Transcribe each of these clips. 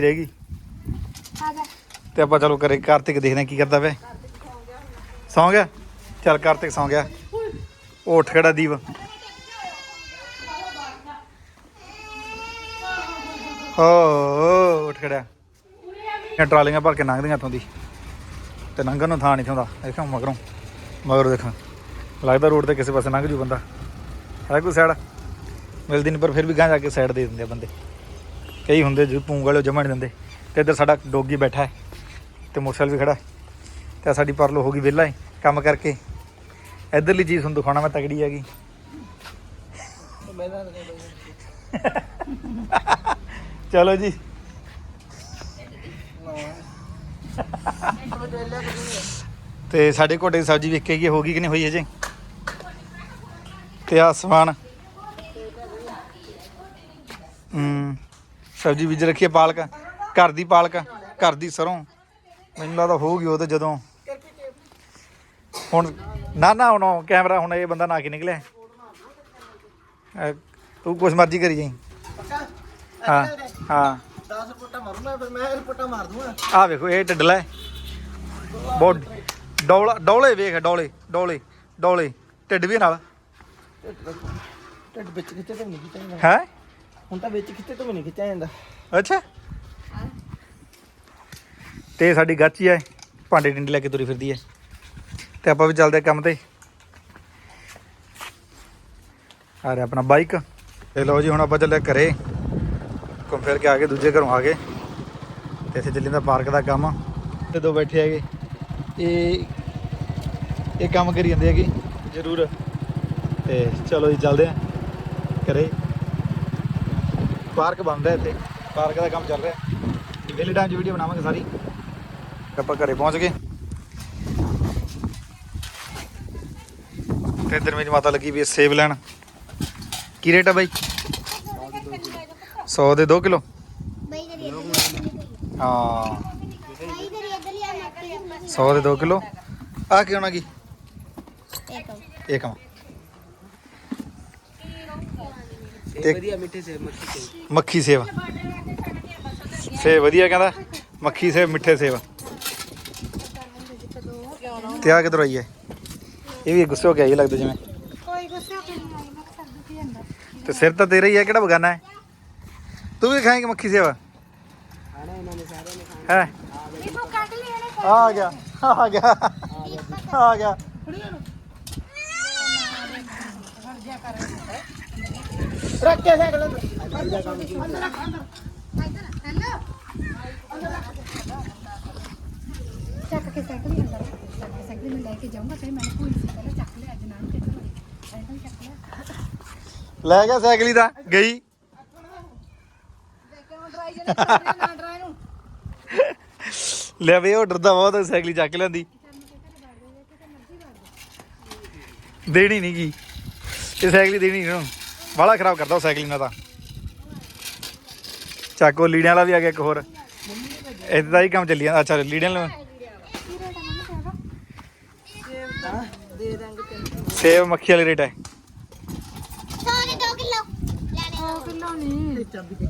ਰਹੇਗੀ। ਆ ਜਾ ਤੇ ਆਪਾਂ ਚਲੋ ਕਰੇ ਕਾਰਤਿਕ ਦੇਖਦੇ ਹਾਂ ਕੀ ਕਰਦਾ ਵੇ ਸੌਂ ਗਿਆ? ਚੱਲ ਕਾਰਤਿਕ ਸੌਂ ਗਿਆ। ਉਹ ਉੱਠ ਖੜਾ ਦੀਪ। ਹੋ ਉੱਠ ਖੜਿਆ। ਇਹ ਟਰਾਲੀਆਂ ਭਰ ਕੇ ਲੰਘਦੀਆਂ ਇੱਥੋਂ ਦੀ। ਤੇ ਲੰਘਣ ਨੂੰ ਥਾਂ ਨਹੀਂ ਥਾਉਂਦਾ ਦੇਖਾਂ ਮਗਰੋਂ? ਮਗਰੋਂ ਦੇਖਾਂ। ਲੱਗਦਾ ਰੋਡ ਤੇ ਕਿਸੇ ਪਾਸੇ ਲੰਘ ਜੂ ਬੰਦਾ। ਹੈ ਕੋਈ ਸਾਈਡ ਮਿਲਦੀ ਨਹੀਂ ਪਰ ਫਿਰ ਵੀ ਗਾਂ ਜਾ ਕੇ ਸਾਈਡ ਦੇ ਦਿੰਦੇ ਆ ਬੰਦੇ। ਕਈ ਹੁੰਦੇ ਜੋ ਪੂੰਗ ਵਾਲੇ ਉਹ ਜਮਾ ਨਹੀਂ ਦਿੰਦੇ, ਤੇ ਇੱਧਰ ਸਾਡਾ ਡੋਗੀ ਬੈਠਾ ਹੈ ਤੇ ਮੋਟਰਸਾਈਕਲ ਵੀ ਖੜਾ ਹੈ। ਤੇ ਸਾਡੀ ਪਰਲੋ ਹੋ ਗਈ ਵਿਹਲਾ ਹੈ ਕੰਮ ਕਰਕੇ। ਇੱਧਰਲੀ ਚੀਜ਼ ਤੁਹਾਨੂੰ ਦਿਖਾਉਣਾ ਮੈਂ ਤਗੜੀ ਹੈਗੀ। ਚਲੋ ਜੀ। ਤੇ ਸਾਡੇ ਕੋਟੇ ਦੀ ਸਬਜ਼ੀ ਵੇਖ ਕੇ ਹੋ ਗਈ ਕਿ ਨਹੀਂ ਹੋਈ ਅਜੇ ਤੇ ਆਸਮਾਨ ਹੂੰ। ਸਬਜ਼ੀ ਬੀਜ ਰੱਖੀ ਹੈ ਪਾਲਕ। ਘਰ ਦੀ ਪਾਲਕ ਘਰ ਦੀ ਸਰੋਂ। ਮੈਨੂੰ ਲੱਗਦਾ ਹੋਊਗੀ ਉਹ ਤੇ ਜਦੋਂ। ਹੁਣ ਨਾ ਨਾ ਹੁਣ ਕੈਮਰਾ ਹੁਣ ਇਹ ਬੰਦਾ ਨਾ ਕੇ ਨਿਕਲਿਆ। ਅਹ ਤੂੰ ਕੁਛ ਮਰਜ਼ੀ ਕਰੀ ਜਾਈ। ਹਾਂ ਹਾਂ। 10 ਪੁੱਟਾ ਮਾਰੂੰਗਾ ਫਿਰ ਮੈਂ ਇਹ ਪੁੱਟਾ ਮਾਰ ਦੂੰਗਾ। ਆ ਵੇਖੋ ਇਹ ਢਿੱਡਲਾ ਹੈ। ਬਹੁਤ ਡੌਲਾ ਡੌਲੇ ਵੇਖ ਡੌਲੇ ਡੌਲੇ ਡੌਲੇ। ਢਿੱਡ ਵੀ ਨਾਲ। ਢਿੱਡ ਵਿੱਚ ਕਿੱਥੇ ਤੋਂ ਨਹੀਂ ਜਾਂਦਾ ਹੈ? ਹੁਣ ਤਾਂ ਵਿੱਚ ਕਿੱਥੇ ਤੋਂ ਵੀ ਨਹੀਂ ਖਿੱਚਿਆ ਜਾਂਦਾ। ਅੱਛਾ। ਤੇ ਸਾਡੀ ਗਾਚੀ ਹੈ ਭਾਂਡੇ ਡਿੰਡੇ ਲੈ ਕੇ ਤੁਰੀ ਫਿਰਦੀ ਹੈ ਤੇ ਆਪਾਂ ਵੀ ਚੱਲਦੇ ਹਾਂ ਕੰਮ ਤੇ। ਆ ਰਿਹਾ ਆਪਣਾ ਬਾਈਕ ਤੇ ਲਓ ਜੀ ਹੁਣ ਆਪਾਂ ਚੱਲੇ ਘਰੇ। ਘੁੰਮ ਫਿਰ ਕੇ ਆ ਗਏ ਦੂਜੇ ਘਰੋਂ ਆ ਗਏ। ਤੇ ਇੱਥੇ ਚੱਲੀ ਦਾ ਪਾਰਕ ਦਾ ਕੰਮ। ਤੇ ਦੋ ਬੈਠੇ ਹੈਗੇ। ਇਹ ਇਹ ਕੰਮ ਕਰੀ ਜਾਂਦੇ ਹੈਗੇ। ਜ਼ਰੂਰ। ਤੇ ਚਲੋ ਜੀ ਚੱਲਦੇ ਆ ਘਰੇ। ਪਾਰਕ ਬੰਦ ਹੈ ਇੱਥੇ। ਪਾਰਕ ਦਾ ਕੰਮ ਚੱਲ ਰਿਹਾ। ਵਿਹਲੇ ਟਾਈਮ 'ਚ ਵੀਡੀਓ ਬਣਾਵਾਂਗੇ ਸਾਰੀ। ਆਪਾਂ ਘਰੇ ਪਹੁੰਚ ਗਏ। ਤੇ ਇੱਧਰ ਮੇਰੀ ਮਾਤਾ ਲੱਗੀ ਵੀ ਸੇਬ ਲੈਣ। ਕੀ ਰੇਟ ਹੈ ਬਾਈ? 100 ਦੇ 2 ਕਿਲੋ। ਹਾਂ ਬਈ ਤੇਰੀ ਇਧਰ ਲਿਆ ਮੈਂ 100 ਦੇ 2 ਕਿਲੋ। ਆ ਕੀ ਹੋਣਾ ਕੀ? ਇੱਕ। ਇਹ ਕਮ ਇਹ ਵਧੀਆ ਮਿੱਠੇ ਸੇ ਮੱਖੀ ਸੇ ਮੱਖੀ ਸੇਬ। ਸੇਬ ਵਧੀਆ ਕਹਿੰਦਾ। ਮੱਖੀ ਸੇਬ ਮਿੱਠੇ ਸੇਬ। ਤੇ ਆ ਕਿਧਰ ਆਈ ਹੈ? ਇਹ ਵੀ ਗੁੱਸੇ ਹੋ ਕੇ ਆਈ ਲੱਗਦਾ ਜਿਵੇਂ। ਕੋਈ ਗੁੱਸੇ ਹੋ ਕੇ ਨਹੀਂ ਆਈ ਮੈਂ ਸਭ ਦੁਖੀ ਜਾਂਦਾ ਤੇ ਸਿਰ ਤਾਂ ਤੇਰਾ ਹੀ ਹੈ ਕਿਹੜਾ ਬਗਾਨਾ ਹੈ? ਤੂੰ ਵੀ ਖਾਏਂਗੀ ਮੱਖੀ ਸੇਬ? ਖਾਣਾ ਇਹਨਾਂ ਨੇ ਸਾਰਿਆਂ ਨੇ ਖਾਣਾ। ਹੈ? ਇਹ ਤੂੰ ਕੱਢ ਲਈ ਇਹਨੇ ਆ ਗਿਆ ਆ ਗਿਆ। ਆ ਗਿਆ। ਰੱਖ ਕੇ ਸਾਈਕਲ ਚੱਕ ਕੇ ਸਾਈਕਲ ਹੀ ਅੰਦਰ ਚੱਕ ਕੇ ਸਾਈਕਲ। ਮੈਂ ਲੈ ਕੇ ਜਾਊਂਗਾ ਫਿਰ ਮੈਂ ਭੁੱਲ ਸੀ ਪਹਿਲਾਂ ਚੱਕ ਲਿਆ ਅੱਜ ਨਾਲ ਤੇ ਸਾਈਕਲ ਚੱਕ ਲਿਆ। ਲੈ ਗਿਆ ਸਾਈਕਲ ਹੀ ਤਾਂ ਗਈ। ਕਿਉਂ ਡਰਾਈ ਜਨੇ ਨਾ ਡਰਾਈ ਨੂੰ। ਲੈ ਵੇ ਉਹ ਡਰਦਾ ਬਹੁਤ ਸਾਈਕਲ ਚੱਕ ਲੈਂਦੀ ਦੇਣੀ ਨਹੀਂ ਗੀ। ਇਹ ਸਾਈਕਲ ਦੇਣੀ ਨਹੀਂ ਬਾਲਾ ਖਰਾਬ ਕਰਦਾ ਉਹ ਸਾਈਕਲ ਨਾਲ ਤਾਂ। ਚੱਕ ਲੀੜਿਆਂ ਵਾਲਾ ਵੀ ਆ ਗਿਆ ਇੱਕ ਹੋਰ। ਇਦਾਂ ਹੀ ਕੰਮ ਚੱਲੀ ਜਾਂਦਾ। ਅੱਛਾ ਲੀੜਿਆਂ ਵਾਲਾ। ਸੇਬ ਮੱਖੀ ਵਾਲੇ ਰੇਟ ਹੈ। ਸੋਨੇ 2 ਕਿਲੋ ਲੈਣੇ 2 ਕਿਲੋ ਨਹੀਂ ਚਾਬੀ ਦੇ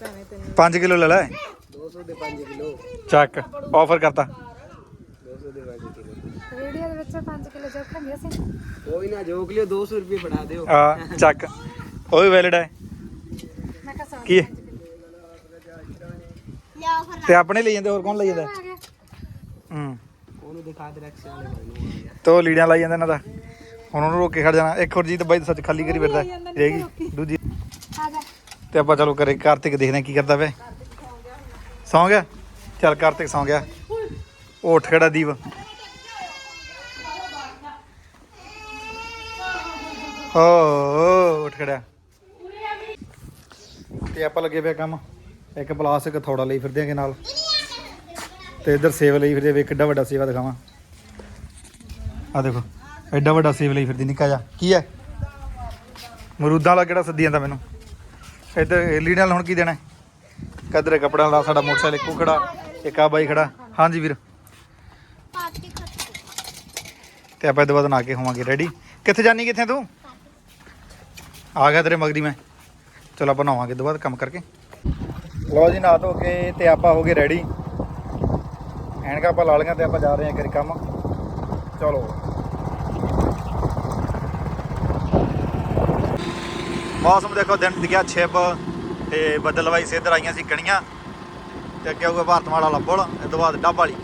ਭੈਣੇ ਤੈਨੂੰ 5 ਕਿਲੋ ਲੈ ਲੈ 200 ਦੇ 5 ਕਿਲੋ। ਚੱਕ ਆਫਰ ਕਰਤਾ। 200 ਦੇ 5 ਕਿਲੋ ਰੇਡੀਓ ਦੇ ਵਿੱਚ 5 ਕਿਲੋ ਚੋਖਾਂਗੇ ਅਸੀਂ ਕੋਈ ਨਾ ਜੋਕ ਲਿਓ 200 ਰੁਪਏ ਫੜਾ ਦਿਓ। ਆ ਚੱਕ। ਉਹ ਵੀ ਵੈਲਿਡ ਹੈ ਮੈਂ ਕਿਹਾ ਸੌ ਕੀ ਹੈ? ਲਿਆਓ ਫਿਰ ਤੇ ਆਪਣੇ ਲਈ ਜਾਂਦੇ ਹੋਰ ਕੌਣ ਲਈ ਜਾਂਦਾ? ਆ ਗਿਆ ਹੂੰ। ਉਹਨੂੰ ਦਿਖਾ ਦੇ ਰਕਸ਼ੇ ਵਾਲੇ ਭਾਈ ਨੂੰ ਤੋ ਲੀੜਿਆਂ ਲਾਈ ਜਾਂਦਾ ਇਹਨਾਂ ਦਾ। ਹੁਣ ਉਹਨੂੰ ਰੋਕ ਖੜ ਜਾਣਾ। ਇੱਕ ਹੋਰ ਜੀ ਤਾਂ ਬਾਈ ਸੱਚ ਖਾਲੀ ਕਰੀ ਫਿਰਦਾ। ਰਹੇਗੀ। ਦੂਜੀ। ਆ ਜਾ। ਤੇ ਆਪਾਂ ਚਲੋ ਕਰੇ ਕਾਰਤਿਕ ਦੇਖਦੇ ਹਾਂ ਕੀ ਕਰਦਾ ਵੇ ਸੌਂ ਗਿਆ? ਚੱਲ ਕਾਰਤਿਕ ਸੌਂ ਗਿਆ। ਉਹ ਉੱਠ ਖੜਾ ਦੀਪ। ਹੋ, ਉੱਠ ਖੜਿਆ। ਤੇ ਆਪਾਂ ਲੱਗੇ ਪਿਆ ਕੰਮ। ਇੱਕ ਪਲਾਸਟਿਕ ਥੋੜਾ ਲਈ ਫਿਰਦੇ ਆਂਗੇ ਨਾਲ। ਤੇ ਇੱਧਰ ਸੇਵ ਲਈ ਫਿਰਦੇ ਵੇ ਕਿੱਡਾ ਵੱਡਾ ਸੇਵਾ ਦਿਖਾਵਾਂ। ਆ ਦੇਖੋ, ਐਡਾ ਵੱਡਾ ਸੇਵ ਲਈ ਫਿਰਦੀ, ਨਿੱਕਾ ਜਾ ਕੀ ਹੈ? ਮਰੂਦਾਂ ਵਾਲਾ ਕਿਹੜਾ ਸੱਦੀ ਜਾਂਦਾ ਮੈਨੂੰ? ਇੱਧਰ ਲੀਡਰ ਨਾਲ ਹੁਣ ਕੀ ਦੇਣਾ ਕਦਰੇ ਕੱਪੜਾ ਵਾਲਾ ਸਾਡਾ ਮੋਟਰਸਾਈਕਲ, ਇੱਕੋ ਖੜਾ, ਇੱਕ ਆ ਬਾਈ ਖੜਾ। ਹਾਂਜੀ ਵੀਰ। ਪਾਰਟੀ ਖਤਮ ਤੇ ਆਪਾਂ ਇਹਦੇ ਬਾਅਦ ਨਾ ਕੇ ਹੋਵਾਂਗੇ ਰੈਡੀ ਕਿੱਥੇ ਜਾਣੀ ਕਿੱਥੇ ਤੂੰ? ਆ ਗਿਆ ਤੇਰੇ ਮਗਰੀ ਮੈਂ। ਚਲੋ ਆਪਾਂ ਨਹਾਵਾਂਗੇ ਤੋਂ ਬਾਅਦ ਕੰਮ ਕਰਕੇ। ਲੋ ਜੀ ਨਾ ਧੋ ਕੇ ਤੇ ਆਪਾਂ ਹੋ ਗਏ ਰੈਡੀ ਐਨਕਾਂ ਆਪਾਂ ਲਾ ਲਈਆਂ ਤੇ ਆਪਾਂ ਜਾ ਰਹੇ ਹਾਂ ਕਰੀ ਕੰਮ। ਚਲੋ। ਮੌਸਮ ਦੇਖੋ, ਦਿਨ ਦਿਖਿਆ ਛਿਪ ਤੇ ਬੱਦਲਵਾਈ ਸਿੱਧਰ ਆਈਆਂ ਸੀ ਕਣੀਆਂ। ਤੇ ਅੱਗੇ ਹੋਊਗਾ ਭਾਰਤਮਾਲਾ ਵਾਲਾ ਪੁਲ ਇਹ ਤੋਂ ਬਾਅਦ ਡੱਬ ਵਾਲੀ।